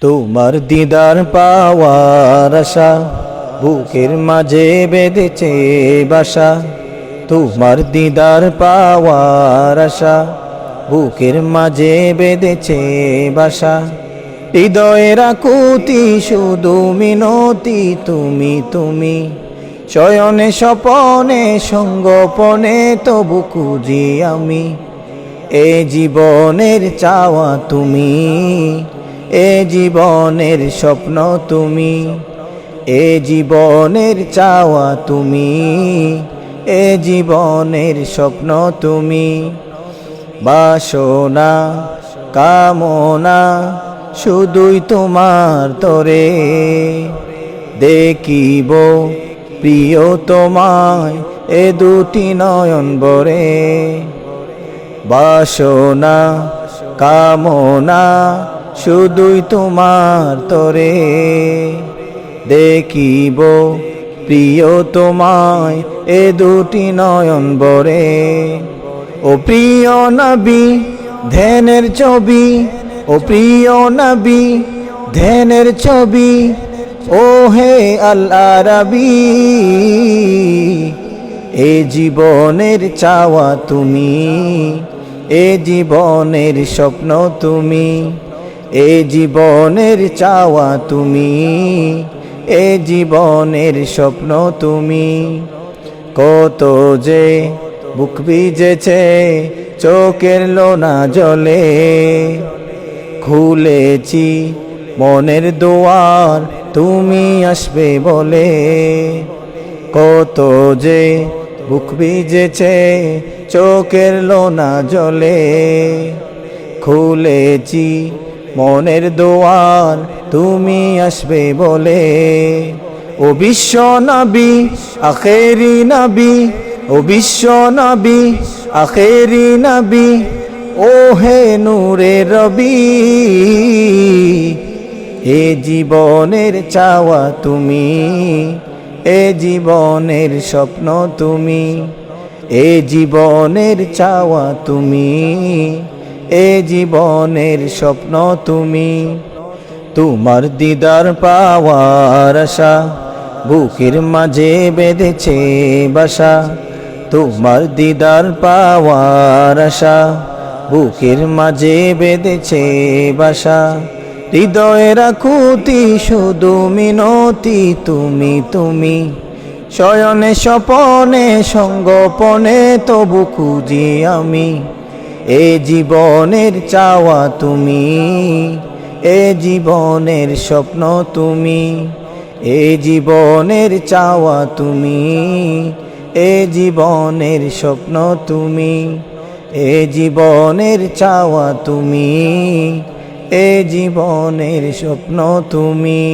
তোমার দিদার পাওয়ার আশা, বুকের মাঝে বেঁধেছে বাসা। তোমার দিদার পাওয়ার আশা, বুকের মাঝে বেঁধেছে বাসা। হৃদয়ের আকুতি শুধু মিনতি, তুমি তুমি। শয়নে স্বপনে, সঙ্গপনে তবু খুঁজি আমি। এ জীবনের চাওয়া তুমি। এ জীবনের স্বপ্ন তুমি, এ জীবনের চাওয়া তুমি, এ জীবনের স্বপ্ন তুমি। বাসনা, কামনা শুধুই তোমার তরে, দেখিব প্রিয় তোমায় এ দুটি নয়ন বরে বাসনা, কামনা শুধুই তোমার তরে দেখিব প্রিয় তোমায়, এ দুটি নয়ন বরে। ও প্রিয় নবী, ধ্যানের ছবি, ও প্রিয় নবী, ধ্যানের ছবি, ও হে আল্লাহ রবি এ জীবনের চাওয়া তুমি, এ জীবনের স্বপ্ন তুমি। এ জীবনের চাওয়া তুমি, এ জীবনের স্বপ্ন তুমি। কত যে বুক ভিজেছে চোখের লোনা জলে, খুলেছি মনের দোয়ার, তুমি আসবে বলে। কত যে বুক ভিজেছে চোখের লোনা জলে, খুলেছি মনের দোয়ার তুমি আসবে বলে। ও বিশ্ব নবী, আখেরি নবী, ও বিশ্ব নবী, আখেরি নবী, ও হে নূরে রবি। এ জীবনের চাওয়া তুমি, এ জীবনের স্বপ্ন তুমি, এ জীবনের চাওয়া তুমি। এ জীবনের স্বপ্ন তুমি। তোমার দিদার পাওয়ার আশা, বুকের মাঝে বেঁধেছে বাসা। তোমার দিদার পাওয়ার আশা, বুকের মাঝে বেঁধেছে বাসা। হৃদয়ের আকুতি শুধু মিনতি, তুমি তুমি। শয়নে, স্বপনে, সঙ্গপনে, তবু খুঁজি আমি। এ জীবনের চাওয়া তুমি, এ জীবনের স্বপ্ন তুমি, এ জীবনের চাওয়া তুমি, এ জীবনের স্বপ্ন তুমি, এ জীবনের চাওয়া তুমি, এ জীবনের স্বপ্ন তুমি।